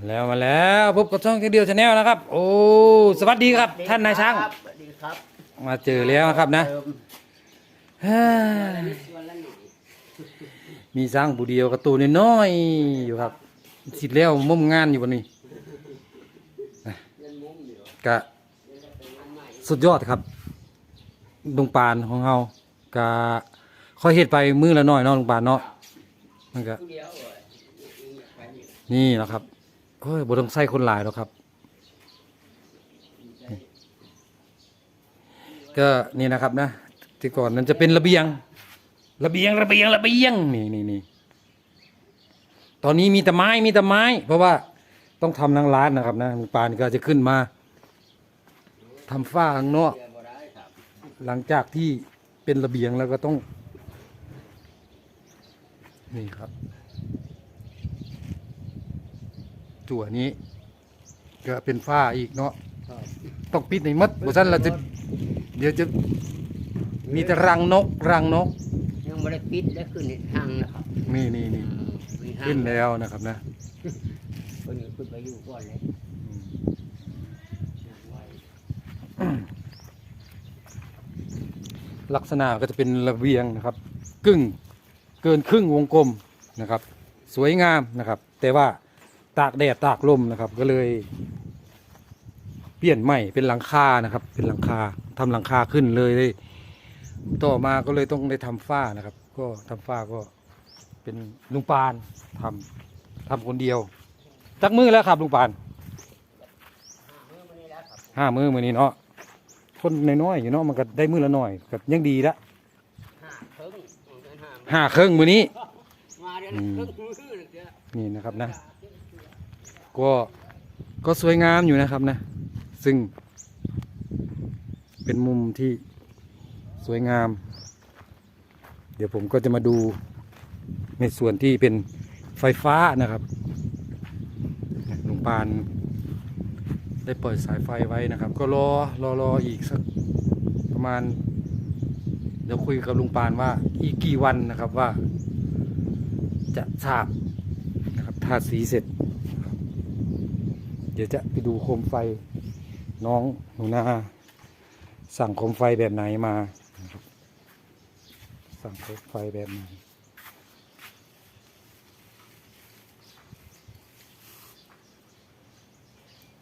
มาแล้วมาแล้วพบกับช่องแค่เดียวชาแนลนะครับ โอ้สวัสดีครับ ท่านนายช่าง สวัสดีครับมาเจอแล้วนะครับนะเติมเฮ้ยวันละหน่อยมีสร้างผู้เดียวกับตัวน้อยๆอยู่ครับสิทธิ์แล้วมุมงานอยู่บนนี้เล่นมุ้งอยู่กะเล่นเป็นงานใหม่สุดยอดครับลุงปานของเฮากะค่อยเฮ็ดไปมือละน้อยเนาะลุงปานเนาะมันก็ผู้เดียวเว้ยไปนี่นี่แหละครับ เฮ้ยบ่ต้องใส่คนหลายหรอกครับ ก็นี่นะครับนะที่ก่อนนั้นจะเป็นระเบียง ระเบียงระเบียงระเบียงนี่นี่นี่ตอนนี้มีแต่ไม้มีแต่ไม้ เพราะว่าต้องทำนังร้านนะครับนะลุงปานก็จะขึ้นมาทำฝ้าข้างนอกเดือนบ่ได้ครับหลังจากที่เป็นระเบียงแล้วก็ต้อง นี่ครับ จั่วนี้ ก็เป็นฝ้าอีกเนาะครับต้องปิดในมัดบุษันเราจะเดี๋ยวจะมีแต่รังนกรังนก ยังไม่ได้ปิดได้ขึ้นในทางนะครับนี่นี่นี่มีห้างขึ้นแล้วนะครับนะคนนี้ขึ้นไปอยู่ก่อนเลยอืมไว้ลักษณะก็จะเป็นระเบียงนะครับ กึ่งเกินครึ่งวงกลมนะครับ สวยงามนะครับ แต่ว่า ตากแดดตากลมนะครับ ก็เลย เปลี่ยนใหม่เป็นหลังคานะครับ เป็นหลังคาทำหลังคาขึ้นเลยเลยต่อมาก็เลยต้องได้ทำฝ้านะครับ ก็ทำฝ้าก็เป็นลุงปานทำทำคนเดียวจักมือแล้วครับลุงปานห้ามื้อมานี้แล้วครับห้ามือมือนี้เนาะคนน้อยๆอยู่เนาะมันก็ได้มือละหน่อยก็ยังดีละห้าครึ่งเดือนห้าห้าเครื่องมือนี้มาเดือนอืมครึ่งมื้อเลยเจ้านี่นะครับนะ ก็ก็สวยงามอยู่นะครับนะ ซึ่ง เป็นมุมที่สวยงาม เดี๋ยวผมก็จะมาดูในส่วนที่เป็นไฟฟ้านะครับลุงปานได้เปิดสายไฟไว้นะครับ ก็รอรอรออีกสักประมาณ เดี๋ยวคุยกับลุงปานว่าอีกกี่วันนะครับว่า จะฉาบนะครับทาสีเสร็จ ดี๋ยวจะไปดูโคมไฟน้องหนูนาสั่งโคมไฟแบบไหนมา สั่งโคมไฟแบบไหน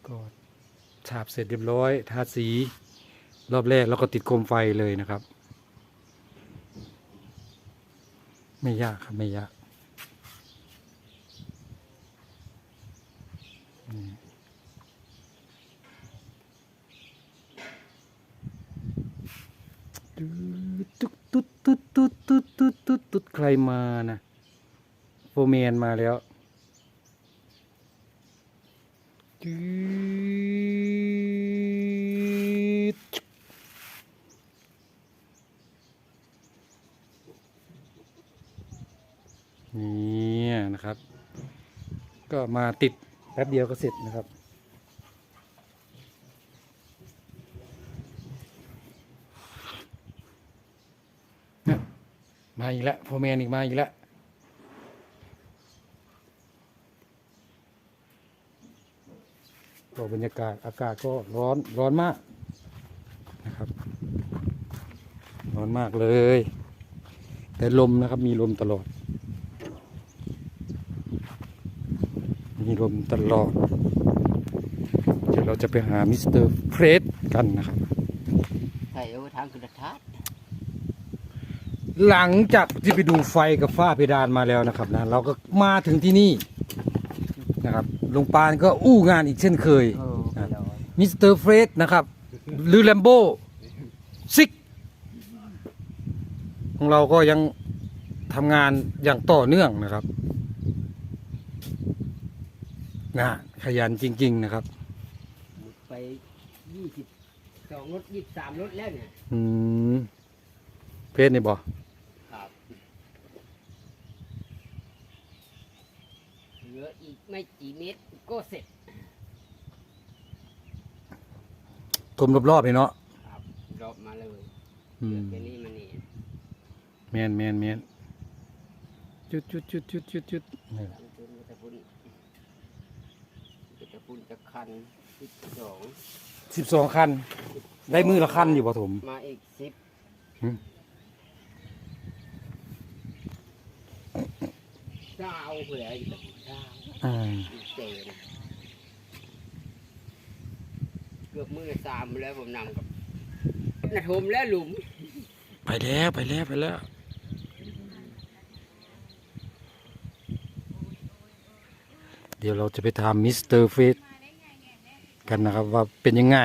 ก็ฉาบเสร็จเรียบร้อย ทาสีรอบแรกแล้วก็ติดโคมไฟเลยนะครับ ไม่ยากครับ ไม่ยาก ตุ๊ดตุ๊ดตุ๊ดตุ๊ดตุ๊ดตุ๊ดตุ๊ดตุ๊ดใครมานะโฟร์แมนมาแล้วจืดนี่นะครับ ก็มาติดแป๊บเดียวก็เสร็จนะครับ อีกแล้วโฟแมนอีกมาอีกแล้วก็บรรยากาศอากาศก็ร้อนร้อนมากนะครับ ร้อนมากเลย แต่ลมนะครับมีลมตลอด มีลมตลอด เดี๋ยวเราจะไปหามิสเตอร์เฟรดกันนะครับใส่เอาทางกระทัด หลังจากที่ไปดูไฟกับฝ้าเพดานมาแล้วนะครับนะเราก็มาถึงที่นี่นะครับลุงปานก็อู้งานอีกเช่นเคยเออไปแล้วมิสเตอร์เฟรดนะครับหรือแลมโบซิกของเราก็ยังทำงานอย่างต่อเนื่องนะครับนะขยันจริง ๆ นะครับ ไปยี่สิบสองรถยี่สิบสามรถแล้วเนี่ย อืม เพชรนี่บอ ครับเหลืออีก ไม่กี่เมตรก็เสร็จกลมรอบๆเลยเนาะครับรอบมาเลยอืเหลือมแค่นี้มานี่แมนแมนแมนจุดจุดจุดจุดจุดจุดนี่แหละทางคุณก็จะพุ่นปุ่นจะคันสิบสองสิบสองคัน ได้มือละคันอยู่ปฐม มาอีกสิบหืม เจ้าเผื่ออีกเจ้า อ่าอีกเจนเกือบมือสามแล้วผมนำกับนาทมแล้วหลุม ไปแล้วไปแล้วไปแล้วเดี๋ยวเราจะไปถามมิสเตอร์เฟสกันนะครับว่าเป็นยังไง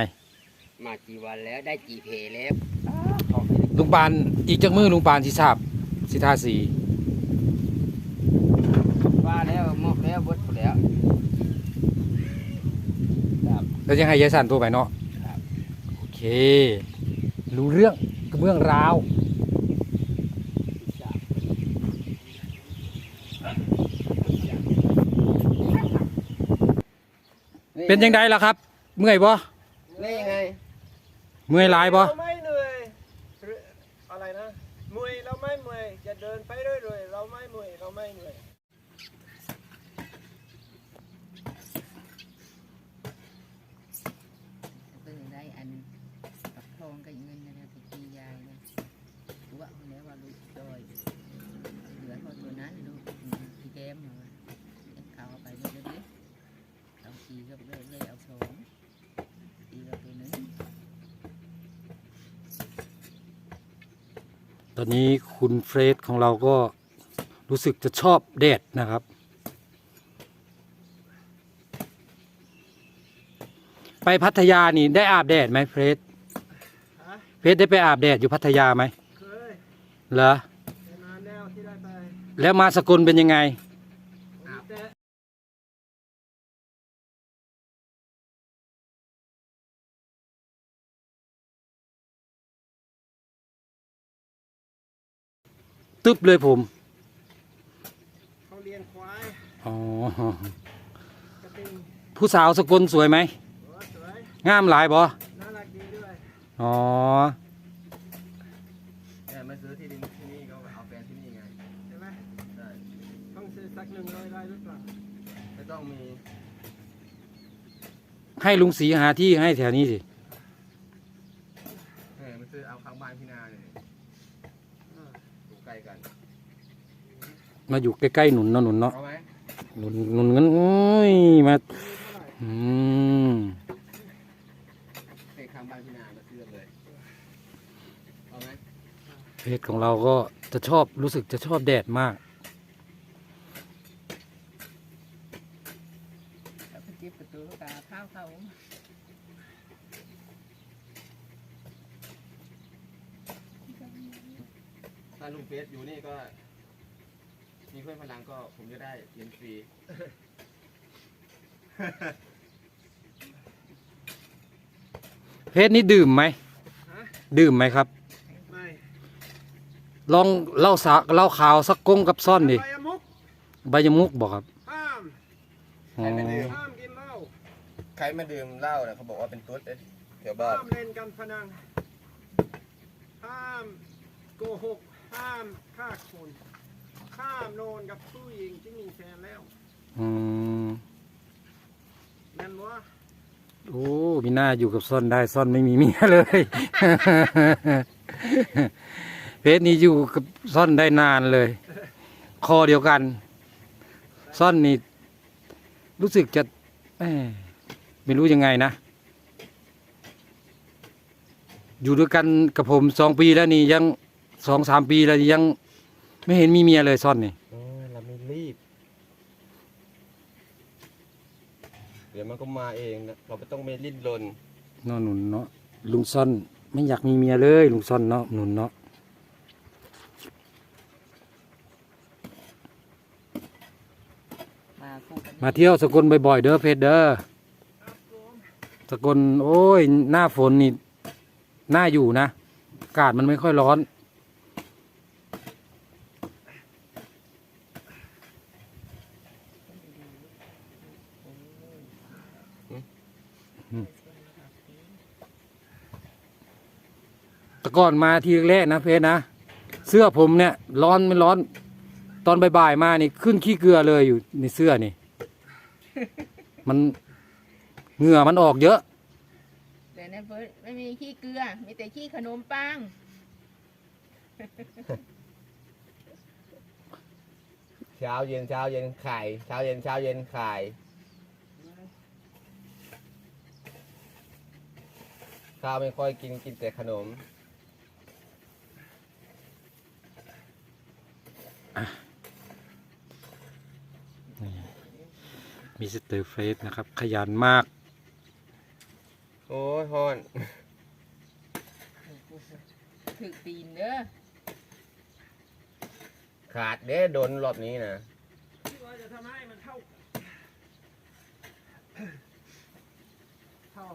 มากี่วันแล้วได้กี่เพแล้ว ลุงปานอีกจากมือลุงปานสิทราบสิทาสี ว่าแล้วมอกแล้วบดแล้วครับ แล้วยังให้ยายสันตัวไปเนาะครับโอเค รู้เรื่องกระเบื้องราวเป็นยังไงล่ะครับ เมื่อยบ่นี่ยังไงเมื่อยหลายบ่ เราไม่เหนื่อยหรืออะไรนะมวยเราไม่เมื่อยจะเดินไปเรื่อยๆเราไม่เมื่อยเราไม่เหนื่อย เพิ่งได้อันปักทองกับเงินนะนะไปตียายนะตัวคนนี้ว่าลูกดอยเหลือพอตัวนั้นลูกพี่แก้มมาเอาไปเลยเลยดิเอาขี่ก็เลยเลยเอาสองตีก็ตัวหนึ่ง ต อนนี้คุณเฟรดของเราก็รู้สึกจะชอบแดดนะครับ ไปพัทยานี่ได้อาบแดดไหมเฟรดฮะเฟรดได้ไปอาบแดดอยู่พัทยาไหมเคยเหรอเป็นนานแล้วที่ได้ไปแล้วมาสกลเป็นยังไง ตึ๊บเลยผมเขาเลี้ยงควายอ๋อกระติงผู้สาวสกลสวยไหมโอ้สวยงามหลายบ่น่ารักดีด้วยอ๋อแต่มาซื้อที่ดินที่นี่ก็เอาแฟนที่นี่ไงใช่ไหมได้ต้องซื้อสักหนึ่งร้อยได้หรือเปล่าไม่ต้องมีให้ลุงสีหาที่ให้แถวนี้สิ เออมาซื้อเอาข้างบ้านพี่นาเลย อ่า อยู่ใกล้กัน มาอยู่ใกล้ๆหนุนเนาะหนุนเนาะเอาไหมหนุนหนุนกันโอ้ยมาเท่าไหร่อืมให้ข้างบ้านพี่นามาซื้อเลยเอาไหมเพศของเราก็จะชอบรู้สึกจะชอบแดดมากแล้วก็จิบประตูกาข้าวเขาถ้าลุงเฟสอยู่นี่ก็ มีเพื่อนพลังก็ผมจะได้เรียนฟรี เพศนี้ดื่มไหม ฮะ ดื่มไหมครับ ไม่ลองเล่าสาเล่าข่าวสักกงกับซ่อนดิไปยมุกใบยมุกบอกครับห้ามอ๋อห้ามกินเหล้าใครมาดื่มเหล้าเนี่ยเขาบอกว่าเป็นตุ๊ดเอ้ยแถวบ้านห้ามเล่นการพนันห้ามโกหกห้ามฆ่าคน ห้ามนอนกับผู้หญิงที่มีแฟนแล้วอืมนั่นวะโอ้มีหน้าอยู่กับซ่อนได้ซ่อนไม่มีเมียเลย เพศนี้อยู่กับซ่อนได้นานเลย คอเดียวกัน ซ่อนนี่รู้สึกจะเอ้ยไม่รู้ยังไงนะ อยู่ด้วยกันกับผมสองปีแล้วนี่ยังสองสามปีแล้วนี่ยัง ไม่เห็นมีเมียเลยซ่อนนี่เราไม่รีบ เดี๋ยวมันก็มาเองนะเราไม่ต้องไปลิ้นรนเนาะหนุนเนาะลุงซ่อนไม่อยากมีเมียเลย ลุงซ่อนเนาะหนุนเนาะมาคู่กันมาเที่ยวสกลบ่อยๆเด้อเพชรเด้อสกลโอ้ยหน้าฝนนี่น่าอยู่นะอากาศมันไม่ค่อยร้อน แต่ก่อนมาทีแรกๆนะเพชรนะ เสื้อผมเนี่ยร้อนไม่ร้อน ตอนบ่ายๆมานี่ขึ้นขี้เกลือเลยอยู่ในเสื้อนี่ มันเหงื่อมันออกเยอะแต่ในเฟิร์สไม่มีขี้เกลือ มีแต่ขี้ขนมปัง เช้าเย็นเช้าเย็นไข่เช้าเย็นเช้าเย็นไข่ข้าวไม่ค่อยกินกินแต่ขนม มีสเตอร์เฟสนะครับ ขยันมาก โอ้ยฮ้อนถึกตีนเด้อขาดเด้โดนรอบนี้นะที่ว่าจะทำให้มันเท่า เท่า